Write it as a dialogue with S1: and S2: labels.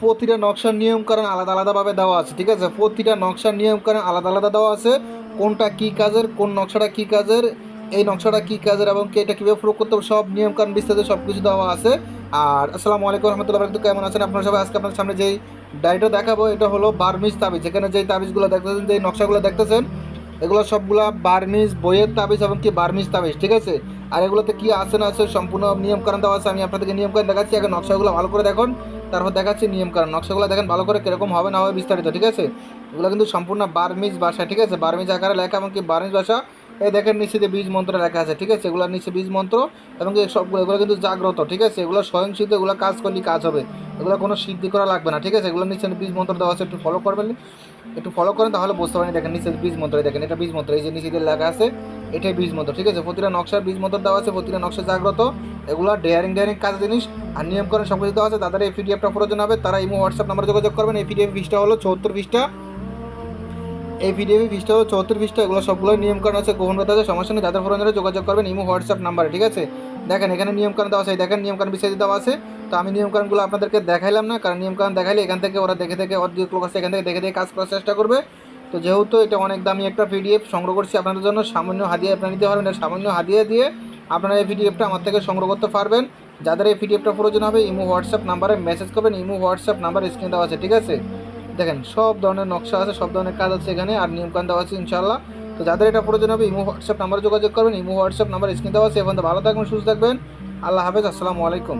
S1: প্রতিটা নকশার নিয়মকানুন আলাদা আলাদাভাবে দেওয়া আছে, ঠিক আছে? প্রতিটা নকশার নিয়মকানুন আলাদা আলাদা দেওয়া আছে, কোনটা কী কাজের, কোন নকশাটা কী কাজের, এই নকশাটা কী কাজের এবং কি এটা কীভাবে প্রয়োগ করতে হবে, সব নিয়মকানুন বিস্তারিত সব কিছু দেওয়া আছে। আর আসসালামু আলাইকুম রহমতুল্লাহ কেমন আছেন আপনারা সবাই? আজকে আপনার সামনে যেই ডাইটা দেখাবো, এটা হলো বার্মিজ তাবিজ। এখানে যেই তাবিজগুলো দেখতেছেন, যেই নকশাগুলো দেখতেছেন, এগুলো সবগুলা বার্মিজ, বইয়ের তাবিজ এবং কি বার্মিজ তাবিজ, ঠিক আছে? আর এগুলোতে কি আছে না আছে সম্পূর্ণ নিয়ম কারণ দেওয়া আছে, আমি আপনাদেরকে নিয়ম কারণ দেখাচ্ছি, আগে নকশাগুলো ভালো করে দেখুন। তারপর দেখাচ্ছি নিয়ম কারণ নকশাগুলো দেখেন ভালো করে কীরকম হবে না হবে বিস্তারিত, ঠিক আছে? এগুলো কিন্তু সম্পূর্ণ বার্মিজ ভাষা, ঠিক আছে? বার্মিজ আকারে লেখা এবং কি বার্মিজ ভাষা। এই দেখেন নিচে বীজ মন্ত্র লেখা আছে, ঠিক আছে? এগুলোর নিচে বীজ মন্ত্র এবং সবগুলো, এগুলো কিন্তু জাগ্রত, ঠিক আছে? এগুলো স্বয়ংসিদ্ধ, এগুলো কাজ করলে কাজ হবে। এগুলো কোনো সিদ্ধি করা লাগবে না, ঠিক আছে? এগুলো নিচে বীজ মন্ত্র দেওয়া আছে, একটু ফলো করবেন। একটু ফলো করেন, তাহলে বুঝতে পারেন দেখেন নিচে বীজ মন্ত্র দেখেন এটা বীজ মন্ত্র, এই যে নিচে লেখা আছে এটাই বীজ মন্ত্র ঠিক আছে? প্রতিটা নকশার বীজ মন্ত্র দেওয়া আছে, প্রতিটা নকশা জাগ্রত। এগুলো ডেয়ারিং ডেয়ারিং কাজ জিনিস আর নিয়ম করেন সব কিছু দেওয়া আছে। তাদের এই প্রয়োজন হবে। তারা ইমো হোয়াটসঅ্যাপ নাম্বার যোগাযোগ করবেন। এই পিডিএফ হলো চৌত্তর ফিসটা এই ভিডিও ফিসটা চৌত্তর ফিসটা এগুলো সবগুলো নিয়মকানুন আছে করতে আছে। সমস্যা নেই, যাদের প্রয়োজনে যোগাযোগ করবেন ইমো হোয়াটসঅ্যাপ নাম্বারে ঠিক আছে? দেখেন, এখানে নিয়মকানুন দেওয়া আছে। দেখেন নিয়মকানুন বিস্তারিত দেওয়া আছে। তো আমি নিয়মকানুনগুলো আপনাদেরকে দেখাইলাম না, কারণ নিয়মকানুন দেখাইলে এখান থেকে ওরা দেখে দেখে অর্ধেক লোক আছে, এখান থেকে দেখে দেখে কাজ করার চেষ্টা করবে। তো যেহেতু এটা অনেক দামি একটা পিডিএফ, সংগ্রহ করছি আপনাদের জন্য। সামান্য হাদিয়া আপনারা নিতে পারবেন সামান্য হাদিয়া দিয়ে আপনারা এই পিডিএফটা আমার থেকে সংগ্রহ করতে পারবেন। যাদের এই পিডিএফটা প্রয়োজন হবে, ইমো হোয়াটসঅ্যাপ নাম্বারে মেসেজ করবেন, ইমো হোয়াটসঅ্যাপ নাম্বার স্ক্রিন দেওয়া আছে, ঠিক আছে? দেখেন, সব ধরনের নকশা আছে, সব ধরনের কাজ আছে এখানে, আর নিয়মকানুন দেওয়া আছে ইনশাল্লাহ তো যাদের এটা প্রয়োজন হবে, ইমো হোয়াটসঅ্যাপ নাম্বারে যোগাযোগ করবেন, ইমো হোয়াটসঅ্যাপ নাম্বার স্ক্রিন দেওয়া আছে। এখন ভালো থাকবেন, সুস্থ থাকবেন। আল্লাহ হাফেজ, আসসালামু আলাইকুম।